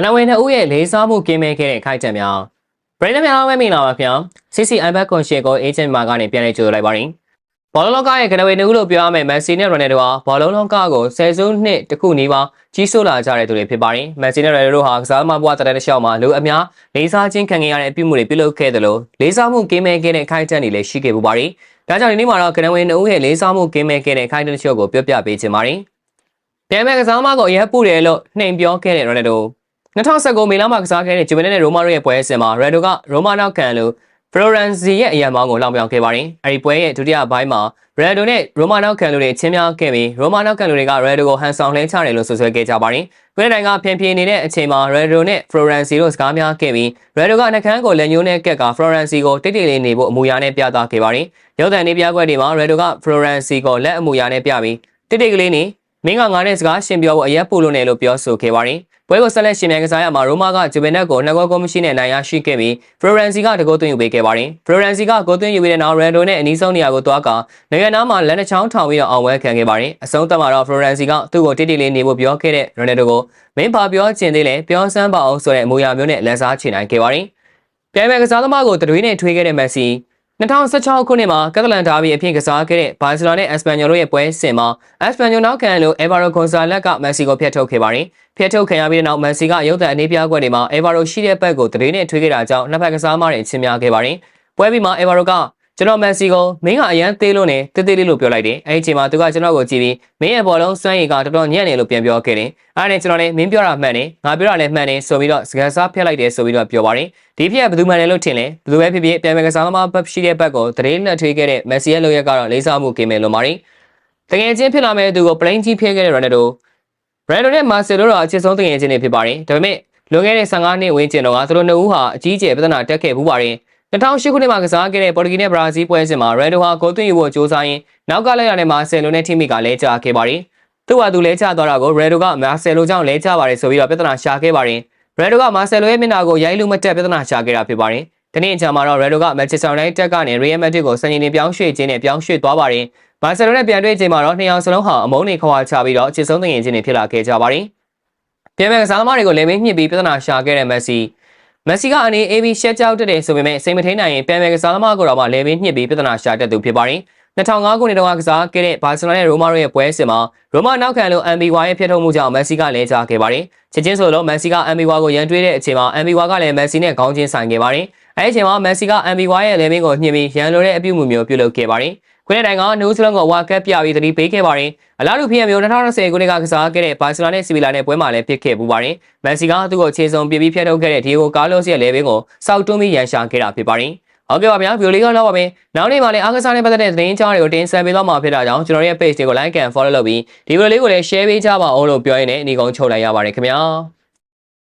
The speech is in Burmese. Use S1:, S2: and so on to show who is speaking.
S1: ကနဝေနှစ်ဦးရဲ့လေးစားမှုကင်းမဲ့ခဲ့တဲ့ခိုက်ချက်များပရိသတ်များအားမင်္ဂလာပါခင်ဗျာ CC Impact Conscious ကို agent မှာကနေပြန်လည်ကြိုဆိုလိုက်ပါရစေဘောလုံးလောကရဲ့ကနဝေနှစ်ဦးလို့ပြောရမယ်မန်စီနဲ့ရိုနယ်ဒိုဟာဘောလုံးလောကကိုဆယ်စုနှစ်တခုနီးပါးကြီးစိုးလာကြတဲ့သူတွေဖြစ်ပါတယ်မန်စီနဲ့ရိုနယ်ဒိုဟာကစားသမားဘဝတရတဲ့တစ်လျှောက်မှာလူအများလေးစားခြင်းခံခဲ့ရတဲ့အပြုအမူတွေပြုလုပ်ခဲ့တယ်လို့လေးစားမှုကင်းမဲ့ခဲ့တဲ့ခိုက်ချက်တွေလည်းရှိခဲ့ပူပါတယ်ဒါကြောင့်ဒီနေ့မှာတော့ကနဝေနှစ်ဦးရဲ့လေးစားမှုကင်းမဲ့ခဲ့တဲ့ခိုက်ချက်တစ်ချို့ကိုပြောပြပေးချင်ပါတယ်ပြန်မဲ့ကစားသမားကိုအရက်ပူတယ်လို့နှိမ်ပြောခဲ့တဲ့ရိုနယ်ဒို 2019မေလမှာကစားခဲ့တဲ့ဂျူဗန်နဲ့ရိုမာတို့ရဲ့ပွဲစဉ်မှာရက်ဒိုကရိုမာနောက်ခံလို့ဖလိုရန်စီရဲ့အရန်မောင်းကိုလောင်ပြောင်ခဲ့ပါတယ်။အဲဒီပွဲရဲ့ဒုတိယပိုင်းမှာရက်ဒိုနဲ့ရိုမာနောက်ခံလို့တွေချင်းများခဲ့ပြီးရိုမာနောက်ခံလို့တွေကရက်ဒိုကိုဟန်ဆောင်လှဲချတယ်လို့ဆိုဆွဲခဲ့ကြပါတယ်။ကွင်းတိုင်းကဖျန်ဖြေနေတဲ့အချိန်မှာရက်ဒိုနဲ့ဖလိုရန်စီတို့စကားများခဲ့ပြီးရက်ဒိုကနှကန်းကိုလက်ညှိုးနဲ့ကက်ကဖလိုရန်စီကိုတိတ်တိတ်လေးနေဖို့အမူအရာနဲ့ပြသခဲ့ပါတယ်။ရုပ်သံနေပြကွက်တွေမှာရက်ဒိုကဖလိုရန်စီကိုလက်အမူအရာနဲ့ပြပြီးတိတ်တိတ်ကလေးနေမင်းကငါနဲ့စကားရှင်ပြောဖို့အရက်ပို့လို့နေလို့ပြောဆိုခဲ့ပါတယ်။ ပွဲကိုဆက်လက်ရှင်မြန်ကစားရမှာရိုမာကဂျူဗန်နက်ကိုနှစ်ဂိုးကိုမရှိနဲ့နိုင်ရရှိခဲ့ပြီးဖလိုရန်စီကတကိုးသွင်းယူပေးခဲ့ပါတယ်။ဖလိုရန်စီကဂိုးသွင်းယူပြီးတဲ့နောက်ရန်ဒိုနဲ့အနီးဆုံးနေရာကိုသွားကနေရနာမှာလက်နှချောင်းထောင်ပြီးတော့အောင်ပွဲခံခဲ့ပါတယ်။အဆုံးသတ်မှာတော့ဖလိုရန်စီကသူ့ကိုတိတိလေးနေဖို့ပြောခဲ့တဲ့ရိုနယ်ဒိုကိုမင်းပါပြောချင်သေးလဲပြောစမ်းပါအောင်ဆိုတဲ့အမူအရာမျိုးနဲ့လက်စားချင်နိုင်ခဲ့ပါတယ်။ပြိုင်မဲ့ကစားသမားကိုတတွေးနဲ့ထွေးခဲ့တဲ့မက်ဆီ 2016ခုနှစ်မှာကက်တလန်ဒါဘီအဖြစ်ကစားခဲ့တဲ့ဘာစီလိုနာနဲ့အက်စပန်ညိုတို့ရဲ့ပွဲစဉ်မှာအက်စပန်ညိုနောက်ခံလို့အေဗာရိုဂွန်ဆာလက်ကမက်ဆီကိုဖျက်ထုတ်ခဲ့ပါတယ်။ဖျက်ထုတ်ခံရပြီးတဲ့နောက်မက်ဆီကရုပ်သံအနေပြကွက်တွေမှာအေဗာရိုရှိတဲ့ဘက်ကိုတရေနဲ့ထွေးခဲ့တာကြောင့်နှစ်ဖက်ကစားမတွေချင်းများခဲ့ပါတယ်။ပွဲပြီးမှာအေဗာရိုက ကျွန်တော်မက်ဆီကိုမင်းကအရန်သေးလို့နဲ့တေးသေးလေးလို့ပြောလိုက်တယ်။အဲဒီအချိန်မှာသူကကျွန်တော်ကိုကြည့်ပြီးမင်းရဲ့ဘောလုံးစွမ်းရည်ကတော်တော်ညံ့နေလို့ပြန်ပြောခဲ့တယ်။အဲဒါနဲ့ကျွန်တော်လည်းမင်းပြောတာမှန်တယ်။ငါပြောတာလည်းမှန်တယ်ဆိုပြီးတော့စကားစားဖျက်လိုက်တယ်ဆိုပြီးတော့ပြောပါတယ်။ဒီဖြစ်ဘယ်သူမှလည်းလို့ထင်လဲ။ဘယ်သူပဲဖြစ်ဖြစ်ပြန်ပြန်ကစားသမားဘက်ရှိတဲ့ဘက်ကိုတရေနဲ့ထွေးခဲ့တဲ့မက်ဆီရဲ့လုပ်ရက်ကတော့လေးစားမှုကင်းမဲ့လို့ပါတယ်။တကယ်ချင်းဖြစ်လာမဲ့သူကိုပလိန်ကြီးဖျက်ခဲ့တဲ့ရိုနယ်ဒိုရိုနယ်ဒိုနဲ့မာဆယ်လိုတော့အချစ်ဆုံးတကယ်ချင်းတွေဖြစ်ပါတယ်။ဒါပေမဲ့လွန်ခဲ့တဲ့15နှစ်ဝန်းကျင်တော့ကသူတို့နှစ်ဦးဟာအကြီးအကျယ်ပြဿနာတက်ခဲ့ပူပါတယ်။ 2008ခုနှစ်မှာကစားခဲ့တဲ့ပေါ်တူဂီနဲ့ဘရာဇီးပွဲစဉ်မှာရန်ဒိုဟာဂိုးသွင်းယူဖို့ကြိုးစားရင်းနောက်ကလိုက်ရတဲ့မာဆယ်လိုနဲ့ထိမိကလဲကျခဲ့ပါတယ်။သူ့ဟာသူလဲကျသွားတာကိုရန်ဒိုကမာဆယ်လိုကြောင့်လဲကျပါတယ်ဆိုပြီးတော့ပြဿနာရှာခဲ့ပါတယ်။ရန်ဒိုကမာဆယ်လိုရဲ့မျက်နှာကိုရိုက်လို့မတက်ပြဿနာရှာခဲ့တာဖြစ်ပါတယ်။ဒီနေ့အချိန်မှာတော့ရန်ဒိုကမန်ချက်စတာယူနိုက်တက်ကနေရီယယ်မက်ဒရစ်ကိုစံချိန်တင်ပြောင်းရွှေ့ခြင်းနဲ့ပြောင်းရွှေ့သွားပါတယ်။မာဆယ်လိုနဲ့ပြန်တွေ့ချိန်မှာတော့နှစ်ယောက်စလုံးဟာအမုန်းတွေခွာချပြီးတော့အချစ်ဆုံးသင်ငယ်ချင်းတွေဖြစ်လာခဲ့ကြပါတယ်။ပြန်မဲ့ကစားသမားတွေကိုလည်းမင်းညှစ်ပြီးပြဿနာရှာခဲ့တဲ့မက်ဆီ မက်ဆီကအနေအေးပြီးရှက်ကြောက်တဲ့ဆိုပေမဲ့စိတ်မထိန်နိုင်ရင်ပြန်မယ်ကစားသမားကိုတော့မှလဲပင်းညှစ်ပြီးပြဿနာရှာတတ်သူဖြစ်ပါတယ်2005ခုနှစ်တုန်းကကစားခဲ့တဲ့ဘာစီလိုနာနဲ့ရိုမာတို့ရဲ့ပွဲစဉ်မှာရိုမာနောက်ခံလို့ MBY ရဲ့ဖျက်ထုတ်မှုကြောင့်မက်ဆီကလဲကျခဲ့ပါတယ်။ချက်ချင်းဆိုလို့မက်ဆီက MBY ကိုရန်တွေးတဲ့အချိန်မှာ MBY ကလည်းမက်ဆီနဲ့ခေါင်းချင်းဆိုင်ခဲ့ပါတယ်။အဲဒီအချိန်မှာမက်ဆီက MBY ရဲ့လဲပင်းကိုညှစ်ပြီးရန်လိုတဲ့အပြုအမူမျိုးပြုလုပ်ခဲ့ပါတယ်။ ခွင်းတိုင်ကနူးစလုံးကိုဝါကပ်ပြပြီးသတိပေးခဲ့ပါတယ်။အလားတူဖြစ်ရမျိုး2020ခုနှစ်ကကစားခဲ့တဲ့ဘာစီလိုနာနဲ့စီဗီလာနဲ့ပွဲမှာလည်းဖြစ်ခဲ့ပူပါတယ်။မန်စီကသူ့ကိုခြေစုံပြပြီးဖျက်ထုတ်ခဲ့တဲ့ဒီယိုကားလော့စ်ရဲ့လဲပင်းကိုစောက်တွန်းပြီးရန်ရှာခဲ့တာဖြစ်ပါတယ်။ဟုတ်ကဲ့ပါဗျာဗီဒီယိုလေးကတော့ပါမယ်။နောက်နေ့မှလည်းအားကစားနဲ့ပတ်သက်တဲ့သတင်းကြားတွေကိုတင်ဆက်ပေးသွားမှာဖြစ်တာကြောင့်ကျွန်တော်ရဲ့ page တွေကို like and follow လုပ်ပြီးဒီဗီဒီယိုလေးကိုလည်း share ပေးကြပါအောင်လို့ပြောရင်းနဲ့အနီကုန်းချုပ်လိုက်ရပါတယ်ခင်ဗျာ။